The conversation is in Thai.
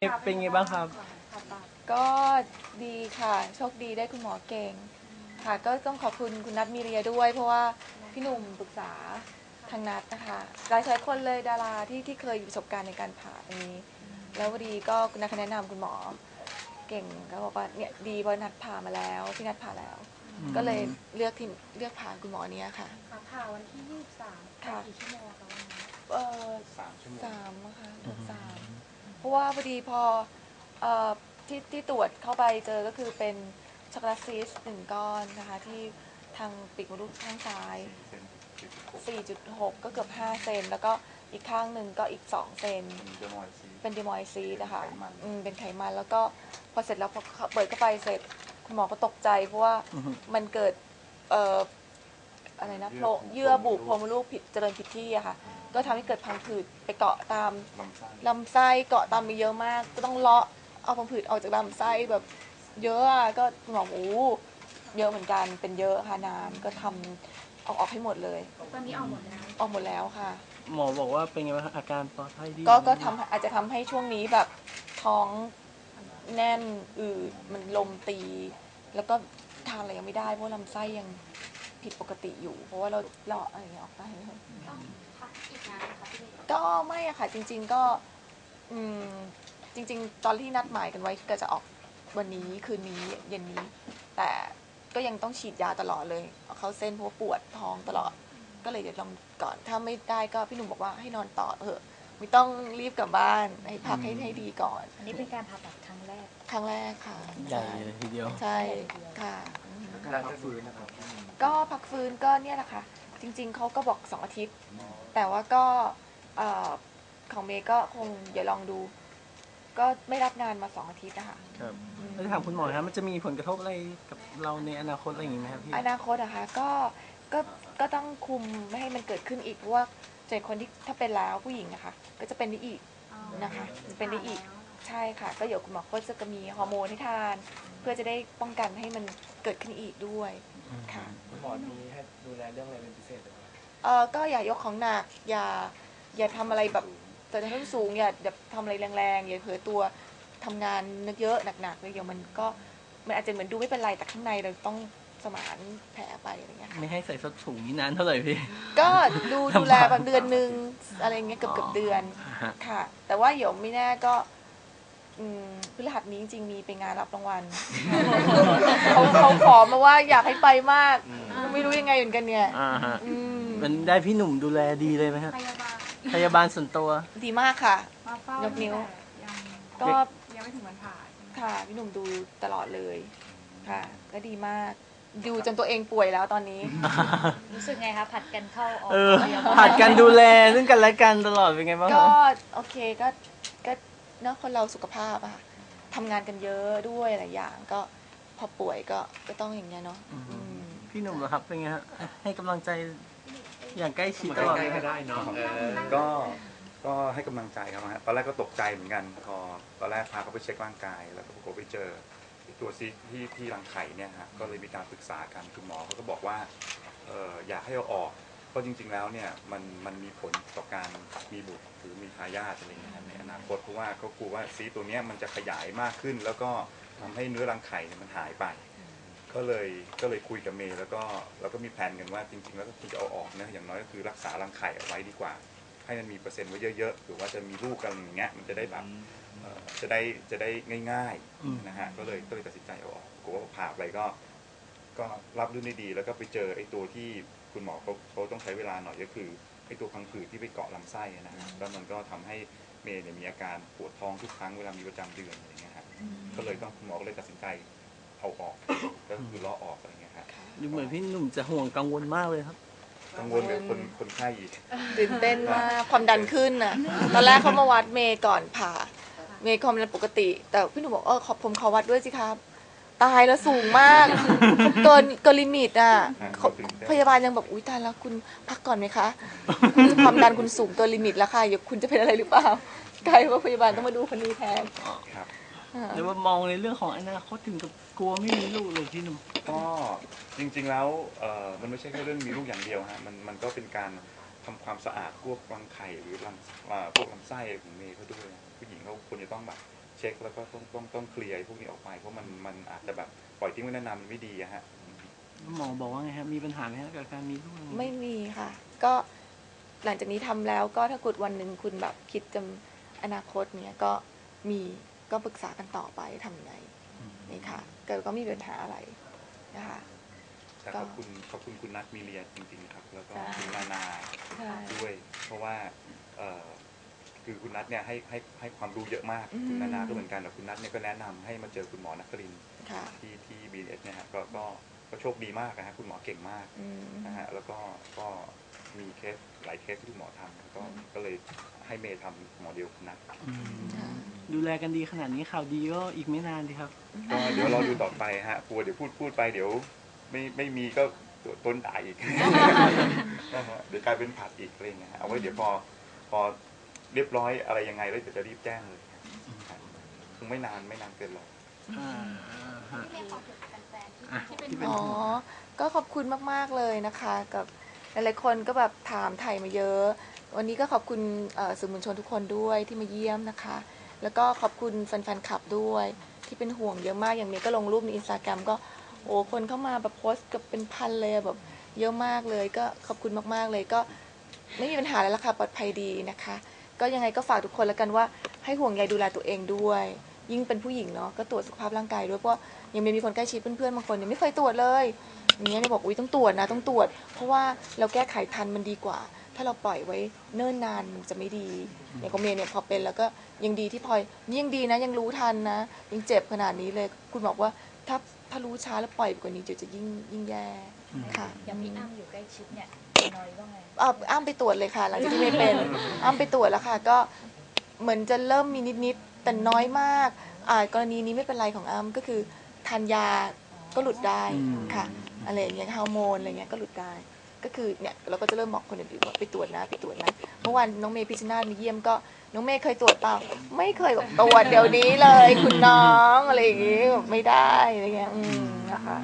เป็นไงบ้างครับ ก็ดีค่ะ โชคดีได้คุณหมอเก่ง ค่ะ ก็ต้องขอบคุณคุณนัทมีเรียด้วย เพราะว่าพี่หนุ่มปรึกษาทางนัทนะคะหลายหลายคนเลยดาราที่ที่เคยมีประสบการณ์ในการผ่าอันนี้ แล้วพอดีก็คุณนัทเขาแนะนำคุณหมอ เก่งก็บอกว่าเนี่ยดีเพราะนัดผ่ามาแล้วพี่นัดผ่าแล้ว ก็เลยเลือกที่เลือกผ่าคุณหมอเนี้ยค่ะค่ะผ่าวันที่23ค่ะกี่ชั่วโมงคะวันนั้นเออสามชั่วโมงสามอะค่ะตรวจสาม เพราะว่าพอดีพอเอ่อที่ที่ตรวจเข้าไปเจอก็คือเป็นช็อกโกแลตซีสหนึ่งก้อนนะคะที่ทางปีกมดลูกข้างซ้าย เซนจุดหก4.6 ก็เกือบ 5 เซน แล้วก็อีกข้างหนึ่งก็อีก 2 เซนเดมอยซี เป็นเดมอยซีนะคะไขมัน อืมเป็นไขมัน แล้วก็พอเสร็จแล้วพอเปิดเข้าไปเสร็จ คุณหมอก็ตกใจเพราะว่าอือฮึมันเกิดเอ่อ อะไรนะโพรงเยื่อบุโพรงมดลูกผิดเจริญผิดที่อะค่ะ ก็ทำให้เกิดพังผืดไปเกาะตามลำไส้ลำไส้เกาะตามไปเยอะมาก ก็ต้องเลาะเอาพังผืดออกจากลำไส้แบบเยอะอะก็คุณหมอโอ้โหเยอะเหมือนกันเป็นเยอะค่ะนานก็ทำเอาออกให้หมดเลย ตอนนี้ออกหมดแล้วออกหมดแล้วค่ะ หมอบอกว่าเป็นไงบ้างครับอาการปลอดภัยดีก็ก็ทำอาจจะทำให้ช่วงนี้แบบท้องแน่นอืดมันลมตี แล้วก็ทานอะไรยังไม่ได้เพราะลำไส้ยัง ผิดปกติอยู่ เพราะว่าเราเราอะไรอย่างเงี้ยออกได้ต้องพักอีกนานไหมคะพี่ก็ไม่อะค่ะจริง ๆก็อืมจริง ๆ ตอนที่นัดหมายกันไว้ก็จะออกวันนี้คืนนี้เย็นนี้ แต่ก็ยังต้องฉีดยาตลอดเลยเอาเข้าเส้นเพราะว่าปวดท้องตลอด ก็เลยเดี๋ยวลองก่อนถ้าไม่ได้ก็พี่หนุ่มบอกว่าให้นอนต่อเถอะไม่ต้องรีบกลับบ้านให้พักให้ให้ดีก่อน อันนี้เป็นการผ่าตัดครั้งแรกครั้งแรกค่ะ ใหญ่เลยทีเดียว ใช่ค่ะอืม การพักฟื้นนะครับ ก็พักฟื้นก็เนี่ยแหละค่ะ จริง ๆเขาก็บอกสองอาทิตย์ แต่ว่าก็เอ่อของเมย์ก็คงเดี๋ยวลองดู ก็ไม่รับงานมาสองอาทิตย์นะคะ ครับอืมแล้วถามคุณหมอครับมันจะมีผลกระทบอะไรกับเราในอนาคตอะไรอย่างงี้ไหมครับพี่ อนาคตอะคะก็ก็ก็ต้องคุมไม่ให้มันเกิดขึ้นอีกเพราะว่าเจอคนที่ถ้าเป็นแล้วผู้หญิงนะคะ ก็จะเป็นได้อีกนะคะมันเป็นได้อีกใช่ค่ะ ก็เดี๋ยวคุณหมอก็จะมีฮอร์โมนให้ทาน เพื่อจะได้ป้องกันให้มันเกิดขึ้นอีกด้วยค่ะหมอมีให้ดูแลเรื่องอะไรเป็นพิเศษหรือเปล่าเออก็อย่ายกของหนักอย่าอย่าทำอะไรแบบแต่ถ้าสูงอย่าอย่าทำอะไรแรงๆอย่าเผลอตัวทำงานนึกเยอะหนักๆเลยเดี๋ยวมันก็มันอาจจะเหมือนดูไม่เป็นไรแต่ข้างในเราต้องสมานแผลไปอะไรเงี้ยค่ะ ไม่ให้ใส่ส้นสูงนี่นานเท่าไหร่พี่ ก็ดูดูแลบางเดือนหนึ่งอะไรเงี้ยเกือบเกือบเดือน ฮะ ค่ะ แต่ว่าเดี๋ยวไม่แน่ก็ อืมพฤหัสนี้จริงๆมีไปงานรับรางวัล เขาเขาขอมาว่าอยากให้ไปมาก ไม่รู้ยังไงเหมือนกันเนี่ยอ่าฮะอืมมันได้พี่หนุ่มดูแลดีเลยไหมครับพยาบาลพยาบาลส่วนตัว ดีมากค่ะ มาเฝ้ายกนิ้ว ยังก็ยังไม่ถึงวันผ่าค่ะพี่หนุ่มดูตลอดเลยค่ะ ก็ดีมาก ดูจนตัวเองป่วยแล้วตอนนี้ รู้สึกไงคะผัดกันเข้าออกเออผัดกันดูแลซึ่งกันและกันตลอดเป็นไงบ้างคก็รับโอเคก็ก็ เนอะคนเราสุขภาพอะค่ะทำงานกันเยอะด้วยหลายอย่างก็พอป่วยก็ก็ต้องอย่างเงี้ยเนาะอืม พี่หนุ่มเหรอครับเป็นไงฮะให้กำลังใจอย่างใกล้ชิดตลอดใกล้ๆก็ได้เนาะเออก็ก็ให้กำลังใจครับนะฮะตอนแรกก็ตกใจเหมือนกันพอตอนแรกพาเขาไปเช็คร่างกาย แล้วก็ปรากฏไปเจอไอ้ตัวซีสที่ที่รังไข่เนี่ยฮะก็เลยมีการปรึกษากันคุณหมอเขาก็บอกว่าเอออยากให้เอาออก เพราะจริง ๆ แล้วเนี่ยมันมันมีผลต่อการมีบุตรหรือมีทายาทอะไรอย่างเงี้ยครับในอนาคตเพราะว่าเขากลัวว่าซีสตัวเนี้ยมันจะขยายมากขึ้น แล้วก็ทำให้เนื้อรังไข่เนี่ยมันหายไป ก็เลยก็เลยคุยกับเมย์แล้วก็แล้วก็มีแผนกันว่าจริง ๆ แล้วก็คือจะเอาออกนะอย่างน้อยก็คือรักษารังไข่เอาไว้ดีกว่า ให้มันมีเปอร์เซ็นต์ไว้เยอะๆหรือว่าจะมีลูกกันอย่างเงี้ยมันจะได้แบบเอ่อจะได้จะได้ง่ายๆนะฮะก็เลยก็เลยตัดสินใจเอาออกกลัวว่าผ่าไปก็ ก็รับรื่นได้ดี แล้วก็ไปเจอไอ้ตัวที่คุณหมอเขาเขาต้องใช้เวลาหน่อยก็คือไอ้ตัวพังผืดที่ไปเกาะลำไส้นะฮะแล้วมันก็ทำให้เมย์เนี่ยมีอาการปวดท้องทุกครั้งเวลามีประจำเดือนอะไรเงี้ยครับก็เลยต้องคุณหมอก็เลยตัดสินใจเอาออกก็คือล้อออกอะไรเงี้ยครับดูเหมือนพี่หนุ่มจะห่วงกังวลมากเลยครับกังวลกับคนคนไข้อีกตื่นเต้นมากความดันขึ้นน่ะตอนแรกเขามาวัดเมย์ก่อนผ่าเมย์ความดันปกติ แต่พี่หนุ่มบอกเออขอผมขอวัดด้วยสิครับ ตายแล้วสูงมาก เกินเกินลิมิตอะเขาพยาบาลยังบอกอุ้ยตายแล้วคุณพักก่อนไหมคะคุณความดันคุณสูงเกินลิมิตแล้วค่ะเดี๋ยวคุณจะเป็นอะไรหรือเปล่ากลายเป็นว่าพยาบาลต้องมาดูคนนี้แทนครับอ่าหรือว่ามองในเรื่องของอนาคตถึงกับกลัวไม่มีลูกเลยพี่หนุ่มก็จริงๆแล้วเอ่อมันไม่ใช่แค่เรื่องมีลูกอย่างเดียวฮะมันมันก็เป็นการทำความสะอาดพวกรังไข่หรือรังอ่าพวกลำไส้ของเมย์เขาด้วยผู้หญิงเขาควรจะต้องแบบ เช็คแล้วก็ต้องต้องต้องเคลียร์ไอ้พวกนี้ออกไปเพราะมันมันอาจจะแบบปล่อยทิ้งไว้นานๆมันไม่ดีอะฮะหมอบอกว่าไงครับมีปัญหาไหมครับกับการมีลูกอย่างนี้ไม่มีค่ะ ก็หลังจากนี้ทำแล้วก็ถ้าเกุดวันหนึ่งคุณแบบคิดจะอนาคตเนี้ยก็มีก็ปรึกษากันต่อไปทำไงนี่ค่ะเกิดก็ไม่มีปัญหาอะไรนะคะแต่ขอบคุณขอบคุณคุณนัทมีเรียจริงๆครับ แล้วก็จ้ะคุณนานาใช่ด้วย เพราะว่าเอ่อ คือคุณนัทเนี่ยให้ให้ให้ความรู้เยอะมากอืมคุณนานาก็เหมือนกันแต่คุณนัทเนี่ยก็แนะนำให้มาเจอคุณหมอนักรินทร์ค่ะที่ที่บีเอสเนี่ยฮะก็ก็ก็โชคดีมากนะฮะคุณหมอเก่งมากอืมนะฮะแล้วก็ก็มีเคสหลายเคสที่คุณหมอทำก็อืมก็เลยให้เมย์ทำหมอเดียวคุณนัทอืมค่ะดูแลกันดีขนาดนี้ข่าวดีก็อีกไม่นานดีครับก็เดี๋ยวเราดูต่อไปฮะกลัวเดี๋ยวพูดพูดไปเดี๋ยว ไม่ไม่มีก็ต้นด่าอีกนะฮะเดี๋ยวกลายเป็นผัดอีกอะไรอย่างเงี้ยฮะเอาไว้เดี๋ยวพอพอ เรียบร้อยอะไรยังไงแล้วเดี๋ยวจะรีบแจ้งเลยครับคงไม่นานไม่นานเกินหรอกอ่าฮะพี่เมย์ขอถึงแฟนๆอะที่เป็นที่เป็นอ๋อห่วง ก็ขอบคุณมาก ๆ เลยนะคะ กับหลายๆคนก็แบบถามไถ่มาเยอะ วันนี้ก็ขอบคุณเอ่อสื่อมวลชนทุกคนด้วยที่มาเยี่ยมนะคะ แล้วก็ขอบคุณแฟนๆคลับด้วย ที่เป็นห่วงเยอะมากอย่างเมย์ก็ลงรูปในอินสตาแกรมก็โอ้คนเข้ามาแบบโพสต์เกับเป็นพันเลยอะแบบเยอะมากเลย ก็ขอบคุณมากๆเลยก็ไม่มีปัญหาแล้วล่ะค่ะปลอดภัยดีนะคะ ก็ยังไงก็ฝากทุกคนแล้วกันว่าให้ห่วงใยดูแลตัวเองด้วย ยิ่งเป็นผู้หญิงเนาะก็ตรวจสุขภาพร่างกายด้วยเพราะยังมีคนใกล้ชิดเพื่อนๆบางคนเนี่ยไม่เคยตรวจเลยอย่างเงี้ยเนี่ยบอกอุ้ยต้องตรวจนะต้องตรวจ เพราะว่าเราแก้ไขทันมันดีกว่า ถ้าเราปล่อยไว้เนิ่นนานมันจะไม่ดีอย่างของเมย์เนี่ยพอเป็นแล้วก็ยังดีที่พลอยนี่ยังดีนะยังรู้ทันนะ ยังเจ็บขนาดนี้เลย คุณบอกว่าถ้าถ้ารู้ช้าแล้วปล่อยกว่านี้เดี๋ยวจะยิ่งยิ่งแย่ ค่ะอย่างพี่อ้ำอยู่ใกล้ชิดเนี่ยน้อยว่าไงอะอ้ำไปตรวจเลยค่ะ หลังจากที่ไม่เป็น อ้ำไปตรวจแล้วค่ะ ก็เหมือนจะเริ่มมีนิดๆแต่น้อยมากอ่ากรณีนี้ไม่เป็นไรของอ้ำก็คือทานยาก็หลุดได้อืมค่ะอะไรอย่างเงี้ยฮอร์โมนอะไรเงี้ยก็หลุดได้ ก็คือเนี่ยเราก็จะเริ่มบอกคนอื่นๆว่าไปตรวจนะไปตรวจนะเมื่อวานน้องเมย์พิชชนาธิ์มาเยี่ยมก็น้องเมย์เคยตรวจเปล่าไม่เคยบอกตรวจเดี๋ยวนี้เลย คุณน้องอะไรอย่างงี้บอกไม่ได้อะไรเงี้ยอืมนะคะ